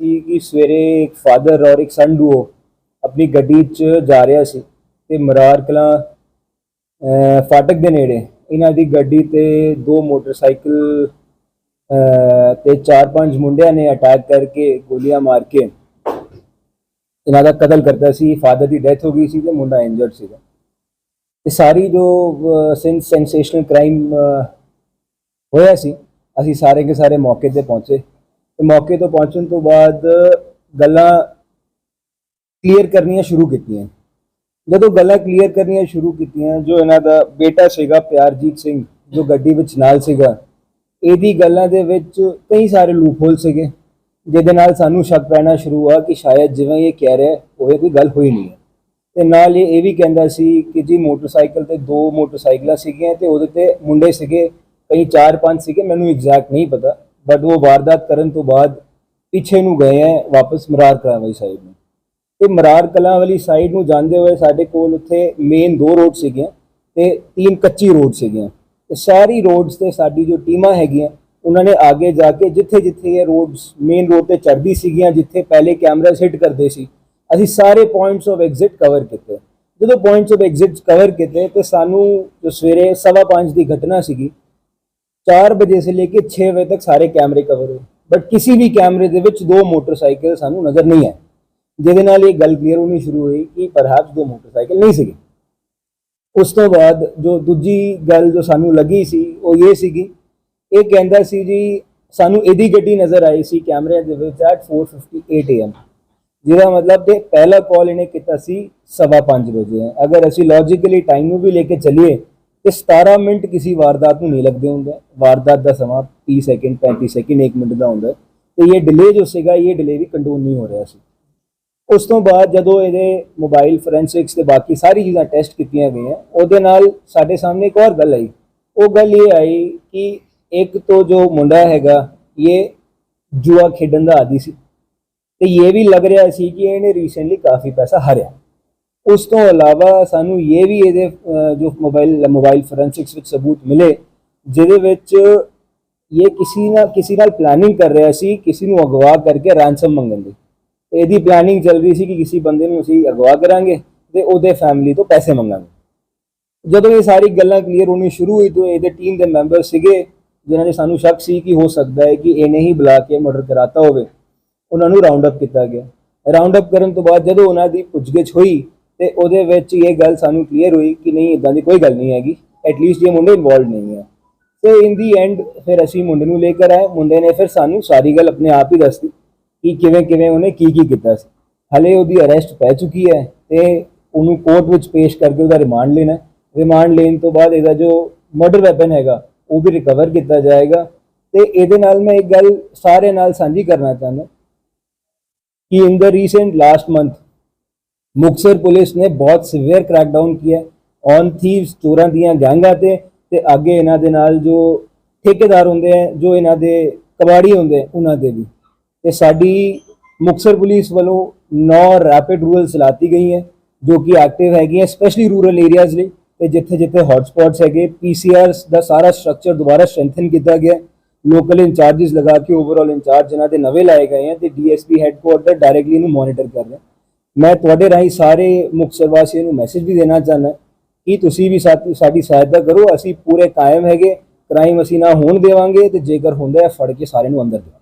ਸੀ ਕਿ ਸਵੇਰੇ ਇੱਕ ਫਾਦਰ ਔਰ ਇੱਕ ਸਨ ਡੂਓ ਆਪਣੀ ਗੱਡੀ 'ਚ ਜਾ ਰਿਹਾ ਸੀ ਤੇ ਮਰਾਰ ਕਲਾਂ ਅਹ, ਫਾਟਕ ਦੇ ਨੇੜੇ ਇਹਨਾਂ ਦੀ ਗੱਡੀ ਤੇ ਦੋ ਮੋਟਰਸਾਈਕਲ ਤੇ ਚਾਰ ਪੰਜ ਮੁੰਡਿਆਂ ਨੇ ਅਟੈਕ ਕਰਕੇ ਗੋਲੀਆਂ ਮਾਰ ਕੇ ਇਹਨਾਂ ਦਾ ਕਤਲ ਕਰਤਾ ਸੀ। ਫਾਦਰ ਦੀ ਡੈਥ ਹੋ ਗਈ ਸੀ ਤੇ ਮੁੰਡਾ ਇੰਜਰਡ ਸੀਗਾ। ਇਹ ਸਾਰੀ ਜੋ ਸਿੰਸ ਸੈਂਸੇਸ਼ਨਲ ਕ੍ਰਾਈਮ ਹੋਇਆ ਸੀ ਅਸੀਂ ਸਾਰੇ ਕੇ ਸਾਰੇ ਮੌਕੇ ਤੇ ਪਹੁੰਚੇ। ਤੇ ਮੌਕੇ ਤੋਂ ਪਹੁੰਚਣ ਤੋਂ ਬਾਅਦ ਗੱਲਾਂ ਕਲੀਅਰ ਕਰਨੀਆਂ ਸ਼ੁਰੂ ਕੀਤੀਆਂ। ਜਦੋਂ ਗੱਲਾਂ ਕਲੀਅਰ ਕਰਨੀਆਂ ਸ਼ੁਰੂ ਕੀਤੀਆਂ, ਜੋ ਇਹਨਾਂ ਦਾ ਬੇਟਾ ਸੀਗਾ, ਪਿਆਰਜੀਤ ਸਿੰਘ, ਜੋ ਗੱਡੀ ਵਿੱਚ ਨਾਲ ਸੀਗਾ, ਇਹਦੀ ਗੱਲਾਂ ਦੇ ਵਿੱਚ ਕਈ ਸਾਰੇ ਲੂਪਹੋਲ ਸੀਗੇ, ਜਿਹਦੇ ਨਾਲ ਸਾਨੂੰ ਸ਼ੱਕ ਪੈਣਾ ਸ਼ੁਰੂ ਹੋਇਆ ਕਿ ਸ਼ਾਇਦ ਜਿਵੇਂ ਇਹ ਕਹਿ ਰਿਹਾ ਹੋਏ ਕੋਈ ਗੱਲ ਹੋਈ ਨਹੀਂ ਹੈ। ਤੇ ਨਾਲ ਇਹ ਇਹ ਵੀ ਕਹਿੰਦਾ ਸੀ ਕਿ ਜੀ ਮੋਟਰਸਾਈਕਲ ਤੇ ਦੋ ਮੋਟਰਸਾਈਕਲਾਂ ਸੀਗੀਆਂ ਤੇ ਉਹਦੇ ਤੇ ਮੁੰਡੇ ਸੀਗੇ, ਕਈ 4-5 ਸੀਗੇ, ਮੈਨੂੰ ਐਗਜ਼ੈਕਟ ਨਹੀਂ ਪਤਾ। ਬਟ ਉਹ ਵਾਰਦਾਤ ਕਰਨ ਤੋਂ ਬਾਅਦ ਪਿੱਛੇ ਨੂੰ ਗਏ ਹੈ, ਵਾਪਸ ਮਰਾਰ ਕਲਾਂ ਵਾਲੀ ਸਾਈਡ ਨੂੰ। ਤੇ ਮਰਾਰ ਕਲਾਂ ਵਾਲੀ ਸਾਈਡ ਨੂੰ ਜਾਂਦੇ ਹੋਏ ਸਾਡੇ ਕੋਲ ਉੱਥੇ ਮੇਨ ਦੋ ਰੋਡ ਸੀਗੀਆਂ ਤੇ ਤਿੰਨ ਕੱਚੀ ਰੋਡ ਸੀਗੀਆਂ। ਤੇ ਸਾਰੀ ਰੋਡਸ ਤੇ ਸਾਡੀ ਜੋ ਟੀਮਾਂ ਹੈਗੀਆਂ, ਉਹਨਾਂ ਨੇ ਅੱਗੇ ਜਾ ਕੇ ਜਿੱਥੇ ਜਿੱਥੇ ਇਹ ਰੋਡਸ ਮੇਨ ਰੋਡ ਤੇ ਚੜਦੀ ਸੀਗੀਆਂ, ਜਿੱਥੇ ਪਹਿਲੇ ਕੈਮਰਾ ਹਿੱਟ ਕਰਦੇ ਸੀ, ਅਸੀਂ ਸਾਰੇ ਪੁਆਇੰਟਸ ਆਫ ਐਗਜ਼ਿਟ ਕਵਰ ਕੀਤੇ। ਜਦੋਂ ਪੁਆਇੰਟਸ ਆਫ ਐਗਜ਼ਿਟ ਕਵਰ ਕੀਤੇ ਤੇ ਸਾਨੂੰ ਜੋ ਸਵੇਰੇ 5:30 ਦੀ ਘਟਨਾ ਸੀਗੀ 4 ਵਜੇ ਸੇ ਲੈ ਕੇ 6 ਵਜੇ ਤੱਕ ਸਾਰੇ ਕੈਮਰੇ ਕਵਰ ਹੋਏ। ਬਟ ਕਿਸੇ ਵੀ ਕੈਮਰੇ ਦੇ ਵਿੱਚ ਦੋ ਮੋਟਰਸਾਈਕਲ ਸਾਨੂੰ ਨਜ਼ਰ ਨਹੀਂ ਆਏ। ਜਿਹਦੇ ਨਾਲ ਇਹ ਗੱਲ ਕਲੀਅਰ ਹੋਣੀ ਸ਼ੁਰੂ ਹੋਈ ਕਿ ਪਰਹੈਪਸ ਦੋ ਮੋਟਰਸਾਈਕਲ ਨਹੀਂ ਸੀਗੇ। ਉਸ ਤੋਂ ਬਾਅਦ ਜੋ ਦੂਜੀ ਗੱਲ ਜੋ ਸਾਨੂੰ ਲੱਗੀ ਸੀ, ਉਹ ਇਹ ਸੀਗੀ। ਇਹ ਕਹਿੰਦਾ ਸੀ ਜੀ, ਸਾਨੂੰ ਇਹਦੀ ਗੱਡੀ ਨਜ਼ਰ ਆਈ ਸੀ ਕੈਮਰੇ ਦੇ ਵਿੱਚ at 4:58 am ਜਿਹਦਾ ਮਤਲਬ ਕਿ ਪਹਿਲਾ ਕਾਲ ਇਹਨੇ ਕੀਤਾ ਸੀ 5:30 ਵਜੇ। ਅਗਰ ਅਸੀਂ ਲੌਜੀਕਲੀ ਟਾਈਮ ਨੂੰ ਵੀ ਲੈ ਕੇ ਚੱਲੀਏ ਤੇ 17 ਮਿੰਟ ਕਿਸੇ ਵਾਰਦਾਤ ਨੂੰ ਨਹੀਂ ਲੱਗਦੇ ਹੁੰਦੇ। ਵਾਰਦਾਤ ਦਾ ਸਮਾਂ 30 ਸੈਕਿੰਡ 35 ਸੈਕਿੰਡ 1 ਮਿੰਟ ਦਾ ਹੁੰਦਾ ਹੈ। ਤੇ ਇਹ ਡਿਲੇ ਜੋ ਸੀਗਾ, ਇਹ ਡਿਲੇ ਵੀ ਕੰਟਰੋਲ ਨਹੀਂ ਹੋ ਰਿਹਾ ਸੀ। ਉਸ ਤੋਂ ਬਾਅਦ ਜਦੋਂ ਇਹਦੇ ਮੋਬਾਈਲ ਫੋਰੈਂਸਿਕਸ ਤੇ ਬਾਕੀ ਸਾਰੀ ਚੀਜ਼ਾਂ ਟੈਸਟ ਕੀਤੀਆਂ ਗਈਆਂ, ਉਹਦੇ ਨਾਲ ਸਾਡੇ ਸਾਹਮਣੇ ਇੱਕ ਹੋਰ ਗੱਲ ਆਈ। ਉਹ ਗੱਲ ਇਹ ਆਈ ਕਿ ਇੱਕ ਤੋਂ ਜੋ ਮੁੰਡਾ ਹੈਗਾ, ਇਹ ਜੂਆ ਖੇਡਣ ਦਾ ਆਦੀ ਸੀ। ਤੇ ਇਹ ਵੀ ਲੱਗ ਰਿਹਾ ਸੀ ਕਿ ਇਹਨੇ ਰੀਸੈਂਟਲੀ ਕਾਫੀ ਪੈਸਾ ਹਾਰਿਆ। ਉਸ ਤੋਂ ਇਲਾਵਾ ਸਾਨੂੰ ਇਹ ਵੀ ਇਹਦੇ ਜੋ ਮੋਬਾਈਲ ਮੋਬਾਈਲ ਫੋਰੈਂਸਿਕਸ ਵਿੱਚ ਸਬੂਤ ਮਿਲੇ, ਜਿਹਦੇ ਵਿੱਚ ਇਹ ਕਿਸੇ ਨਾ ਕਿਸੇ ਨਾਲ ਪਲੈਨਿੰਗ ਕਰ ਰਿਹਾ ਸੀ, ਕਿਸੇ ਨੂੰ ਅਗਵਾ ਕਰਕੇ ਰੈਂਸਮ ਮੰਗਣ ਦੀ। ਇਹਦੀ ਪਲੈਨਿੰਗ ਚੱਲ ਰਹੀ ਸੀ ਕਿ ਕਿਸੇ ਬੰਦੇ ਨੂੰ ਅਸੀਂ ਅਗਵਾ ਕਰਾਂਗੇ ਤੇ ਉਹਦੇ ਫੈਮਿਲੀ ਤੋਂ ਪੈਸੇ ਮੰਗਾਂਗੇ। ਜਦੋਂ ਇਹ ਸਾਰੀ ਗੱਲਾਂ ਕਲੀਅਰ ਹੋਣੀ ਸ਼ੁਰੂ ਹੋਈ ਤਾਂ ਇਹਦੇ ਟੀਮ ਦੇ ਮੈਂਬਰ ਸੀਗੇ, ਜਿਨ੍ਹਾਂ ਨੇ ਸਾਨੂੰ ਸ਼ੱਕ ਸੀ ਕਿ ਹੋ ਸਕਦਾ ਹੈ ਕਿ ਇਹਨੇ ਹੀ ਬੁਲਾ ਕੇ ਮਰਡਰ ਕਰਾਤਾ ਹੋਵੇ। ਉਹਨਾਂ ਨੂੰ ਰਾਉਂਡ ਅਪ ਕੀਤਾ ਗਿਆ। ਰਾਉਂਡ ਅਪ ਕਰਨ ਤੋਂ ਬਾਅਦ ਜਦੋਂ ਉਹਨਾਂ ਦੀ ਪੁੱਛਗਿੱਛ ਹੋਈ ਤੇ ਉਹਦੇ ਵਿੱਚ ਇਹ ਗੱਲ ਸਾਨੂੰ ਕਲੀਅਰ ਹੋਈ ਕਿ ਨਹੀਂ ਇਦਾਂ ਦੀ ਕੋਈ ਗੱਲ ਨਹੀਂ ਹੈਗੀ। ਐਟ ਲੀਸਟ ਇਹ ਮੁੰਡੇ ਇਨਵੋਲਵ ਨਹੀਂ ਹੈ ਸੋ ਇਨ ਦੀ ਐਂਡ ਫਿਰ ਅਸੀਂ ਮੁੰਡੇ ਨੂੰ ਲੈ ਕੇ ਆਏ। ਮੁੰਡੇ ਨੇ ਫਿਰ ਸਾਨੂੰ ਸਾਰੀ ਗੱਲ ਆਪਣੇ ਆਪ ਹੀ ਦੱਸਤੀ ਕਿ ਕਿਵੇਂ ਕਿਵੇਂ ਉਹਨੇ ਕੀ ਕੀ ਕੀਤਾ ਸੀ। ਹਲੇ ਉਹਦੀ ਅਰੈਸਟ ਪੈ ਚੁੱਕੀ ਹੈ ਤੇ ਉਹਨੂੰ ਕੋਰਟ ਵਿੱਚ ਪੇਸ਼ ਕਰਕੇ ਉਹਦਾ ਰਿਮਾਂਡ ਲੈਣਾ ਰਿਮਾਂਡ ਲੈਣ ਤੋਂ ਬਾਅਦ ਇਹਦਾ ਜੋ ਮਰਡਰ ਵੈਪਨ ਹੈਗਾ, ਉਹ ਵੀ ਰਿਕਵਰ ਕੀਤਾ ਜਾਏਗਾ। ਤੇ ਇਹਦੇ ਨਾਲ ਮੈਂ ਇੱਕ ਗੱਲ ਸਾਰੇ ਨਾਲ ਸਾਂਝੀ ਕਰਨਾ ਚਾਹੁੰਦਾ ਕਿ in the recent last month Muktsar police ਨੇ ਬਹੁਤ ਸਿਵੀਅਰ ਕ੍ਰੈਕਡਾਊਨ ਕੀਤਾ ਔਨ ਥੀਵਸ ਚੋਰਾਂ ਦੀਆਂ ਗੈਂਗਾਂ ਤੇ ਤੇ ਅੱਗੇ ਇਹਨਾਂ ਦੇ ਨਾਲ ਜੋ ਠੇਕੇਦਾਰ ਹੁੰਦੇ ਆ, ਜੋ ਇਹਨਾਂ ਦੇ ਕਬਾੜੀ ਹੁੰਦੇ ਉਹਨਾਂ ਦੇ ਵੀ। ਤੇ ਸਾਡੀ ਮੁਕਤਸਰ ਪੁਲਿਸ ਵੱਲੋਂ 9 ਰੈਪਿਡ ਰੂਰਲ ਚਲਾਤੀ ਗਈ ਹੈ, ਜੋ ਕਿ ਐਕਟਿਵ ਹੈਗੀਆਂ ਸਪੈਸ਼ਲੀ ਰੂਰਲ ਏਰੀਆਜ਼ ਲਈ। ਤੇ ਜਿੱਥੇ ਜਿੱਥੇ ਹੌਟਸਪੌਟਸ ਹੈਗੇ ਪੀਸੀਆਰਸ ਦਾ ਸਾਰਾ ਸਟਰਕਚਰ ਦੁਬਾਰਾ ਸਟਰੈਂਥਨ ਕੀਤਾ ਗਿਆ। ਲੋਕਲ ਇੰਚਾਰजेस ਲਗਾ ਕੇ ਓਵਰਆਲ ਇੰਚਾਰਜ ਇਹਨਾਂ ਦੇ ਨਵੇਂ ਲਾਏ ਗਏ ਆ, ਤੇ ਡੀਐਸਪੀ ਹੈੱਡਕੁਆਰਟਰ ਡਾਇਰੈਕਟਲੀ ਇਹਨੂੰ ਮੋਨੀਟਰ ਕਰ ਰਿਹਾ। ਮੈਂ ਤੁਹਾਡੇ ਰਾਹੀਂ ਸਾਰੇ ਮੁਕਤਸਰ ਵਾਸੀਆਂ ਨੂੰ ਮੈਸੇਜ ਵੀ ਦੇਣਾ ਚਾਹੁੰਦਾ ਕਿ ਤੁਸੀਂ ਵੀ ਸਾਡੀ ਸਹਾਇਤਾ ਕਰੋ, ਅਸੀਂ ਪੂਰੇ ਕਾਇਮ ਹੈਗੇ, ਕ੍ਰਾਈਮ ਅਸੀਂ ਨਾ ਹੋਣ ਦੇਵਾਂਗੇ ਤੇ ਜੇਕਰ ਹੁੰਦਾ ਹੈ ਫੜ ਕੇ ਸਾਰਿਆਂ ਨੂੰ ਅੰਦਰ ਦੇਵਾਂਗੇ